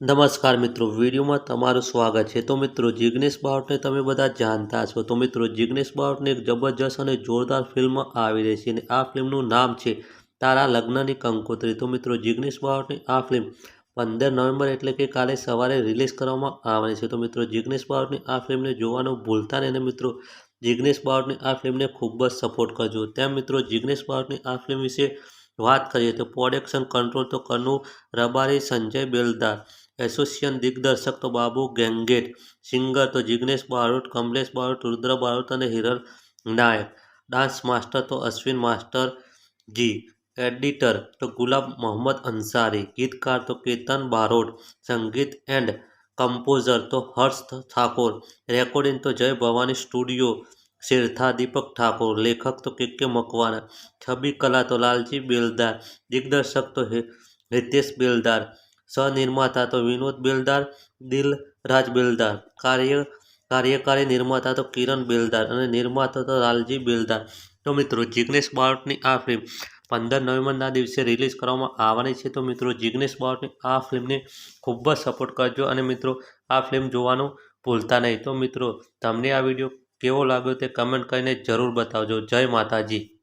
નમસ્કાર મિત્રો, વિડીયોમાં તમારું સ્વાગત છે. તો મિત્રો, જિગ્નેશ બાવટને તમે બધા જાણતા છો તો મિત્રો, જિગ્નેશ બાવટની એક જબરજસ્ત અને જોરદાર ફિલ્મ આવી રહી છે અને આ ફિલ્મનું નામ છે તારા લગ્નની કંકોત્રી. તો મિત્રો, જિગ્નેશ બાવટની આ ફિલ્મ પંદર નવેમ્બર એટલે કે કાલે સવારે રિલીઝ કરવામાં આવવાની છે. તો મિત્રો, જિગ્નેશ બાવટની આ ફિલ્મને જોવાનું ભૂલતા નહીં અને મિત્રો, જિગ્નેશ બાવટની આ ફિલ્મને ખૂબ જ સપોર્ટ કરજો. તેમ મિત્રો, જિગ્નેશ બાવટની આ ફિલ્મ વિશે વાત કરીએ તો પ્રોડક્શન કંટ્રોલ તો કનુ રબારી, સંજય બેલદાર એસોસિએશન દિગ્દર્શક તો બાબુ ગેંગેટ, સિંગર તો જિગ્નેશ બારોટ, કમલેશ બારોટ, રુદ્ર બારોટ અને હિરલ નાયક. ડાન્સ માસ્ટર તો અશ્વિન માસ્ટર જી. એડિટર તો ગુલાબ મોહમ્મદ અંસારી. ગીતકાર તો કેતન બારોટ. સંગીત એન્ડ કમ્પોઝર તો હર્ષ ઠાકોર. રેકોર્ડિંગ તો જય ભવાની સ્ટુડિયો, શેરથા દીપક ઠાકોર. લેખક તો કે મકવાના છબી કલા તો લાલજી બેલદાર. દિગ્દર્શક તો હિતેશ બેલદાર. સહનિર્માતા તો વિનોદ બેલદાર, દિલરાજ બેલદાર, કાર્ય, કાર્યકારી નિર્માતા તો કિરણ બેલદાર અને નિર્માતા તો લાલજી બેલદાર. તો મિત્રો, જિગ્નેશ બાવટની આ ફિલ્મ પંદર નવેમ્બરના દિવસે રિલીઝ કરવામાં આવવાની છે. તો મિત્રો, જિગ્નેશ બાવટની આ ફિલ્મને ખૂબ જ સપોર્ટ કરજો અને મિત્રો, આ ફિલ્મ જોવાનું ભૂલતા નહીં. તો મિત્રો, તમને આ વીડિયો કેવો લાગ્યો તે કમેન્ટ કરીને જરૂર બતાવજો. જય માતાજી.